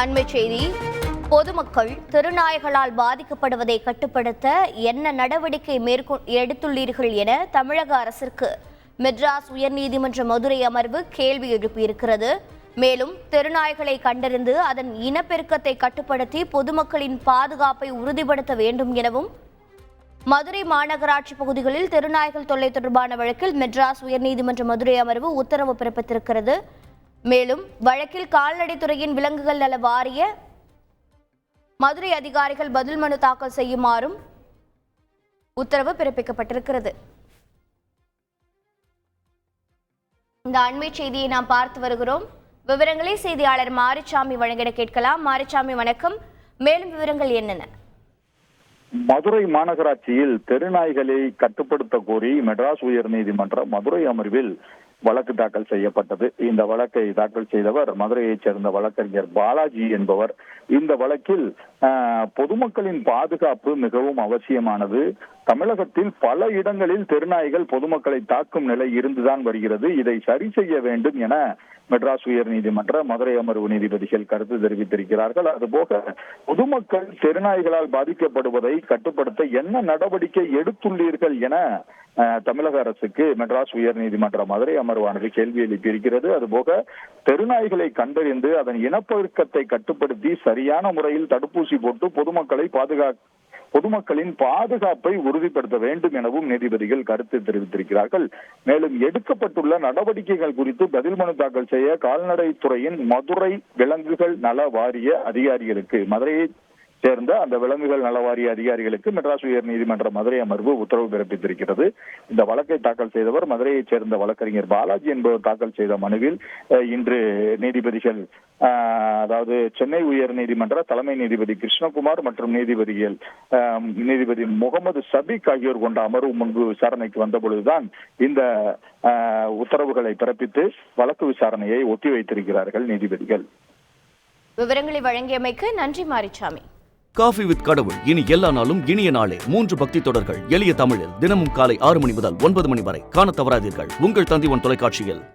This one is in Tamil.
அண்மை செய்தி. பொதுமக்கள் திருநாய்களால் பாதிக்கப்படுவதை கட்டுப்படுத்த என்ன நடவடிக்கை மேற்கொ எடுத்துள்ளீர்கள் என தமிழக அரசிற்கு மெட்ராஸ் உயர்நீதிமன்ற மதுரை அமர்வு கேள்வி எழுப்பியிருக்கிறது. மேலும் தெருநாய்களை கண்டறிந்து அதன் இனப்பெருக்கத்தை கட்டுப்படுத்தி பொதுமக்களின் பாதுகாப்பை உறுதிப்படுத்த வேண்டும் எனவும் மதுரை மாநகராட்சி பகுதிகளில் தெருநாய்கள் தொல்லை தொடர்பான வழக்கில் மெட்ராஸ் உயர்நீதிமன்ற மதுரை அமர்வு உத்தரவு பிறப்பித்திருக்கிறது. மேலும் வழக்கில் கால்நடைத்துறையின் விலங்குகள் நல வாரிய மதுரை அதிகாரிகள் பதில் மனு தாக்கல் செய்யுமாறும் உத்தரவு பிறப்பிக்கப்பட்டிருக்கிறது. இந்த அண்மை செய்தியை நாம் பார்த்து வருகிறோம். விவரங்களை செய்தியாளர் மாரிசாமி வழங்கிட கேட்கலாம். மாரிசாமி வணக்கம். மேலும் விவரங்கள் என்னென்ன? மதுரை மாநகராட்சியில் தெருநாய்களை கட்டுப்படுத்த கோரி மெட்ராஸ் உயர்நீதிமன்ற மதுரை அமர்வில் வழக்கு தாக்கல் செய்யப்பட்டது. இந்த வழக்கை தாக்கல் செய்தவர் மதுரையைச் சேர்ந்த வழக்கறிஞர் பாலாஜி என்பவர். இந்த வழக்கில் ஆஹ், பொதுமக்களின் பாதுகாப்பு மிகவும் அவசியமானது. தமிழகத்தில் பல இடங்களில் தெருநாய்கள் பொதுமக்களை தாக்கும் நிலை இருந்துதான் வருகிறது. இதை சரி செய்ய வேண்டும் என மெட்ராஸ் உயர் நீதிமன்ற மதுரை அமர்வு நீதிபதிகள் கருத்து தெரிவித்திருக்கிறார்கள். அதுபோக பொதுமக்கள் தெருநாய்களால் பாதிக்கப்படுவதை கட்டுப்படுத்த என்ன நடவடிக்கை எடுத்துள்ளீர்கள் என தமிழக அரசுக்கு மெட்ராஸ் உயர்நீதிமன்ற மதுரை அமர்வானது கேள்வி எழுப்பியிருக்கிறது அதுபோக தெருநாய்களை கண்டறிந்து அதன் இனப்பெருக்கத்தை கட்டுப்படுத்தி சரியான முறையில் தடுப்பூசி போட்டு பொதுமக்களை பாதுகா பொதுமக்களின் பாதுகாப்பை உறுதிப்படுத்த வேண்டும் எனவும் நீதிபதிகள் கருத்து தெரிவித்திருக்கிறார்கள். மேலும் எடுக்கப்பட்டுள்ள நடவடிக்கைகள் குறித்து பதில் மனு தாக்கல் செய்ய கால்நடைத்துறையின் மதுரை விலங்குகள் நல வாரிய அதிகாரிகளுக்கு மதுரையை சேர்ந்த அந்த விலங்குகள் நலவாரிய அதிகாரிகளுக்கு மெட்ராஸ் உயர் நீதிமன்ற மதுரை அமர்வு உத்தரவு பிறப்பித்திருக்கிறது. இந்த வழக்கை தாக்கல் செய்தவர் மதுரையைச் சேர்ந்த வழக்கறிஞர் பாலாஜி என்பவர் தாக்கல் செய்த மனுவில் இன்று நீதிபதிகள் அதாவது சென்னை உயர் நீதிமன்ற தலைமை நீதிபதி கிருஷ்ணகுமார் மற்றும் நீதிபதிகள் ஆஹ், நீதிபதி முகமது சபிக் ஆகியோர் கொண்ட அமர்வு முன்பு விசாரணைக்கு வந்தபொழுதுதான் இந்த ஆஹ், உத்தரவுகளை பிறப்பித்து வழக்கு விசாரணையை ஒத்தி வைத்திருக்கிறார்கள் நீதிபதிகள். விவரங்களை வழங்கியமைக்கு நன்றி மாரிசாமி காஃபி வித் கடவுள். இனி எல்லா நாளும் இனிய நாளே. மூன்று பக்தி தொடர்கள். எளிய தமிழில் தினமும் காலை ஆறு மணி முதல் ஒன்பது மணி வரை. காணத் தவறாதீர்கள். உங்கள் தந்திவன் தொலைக்காட்சியில்.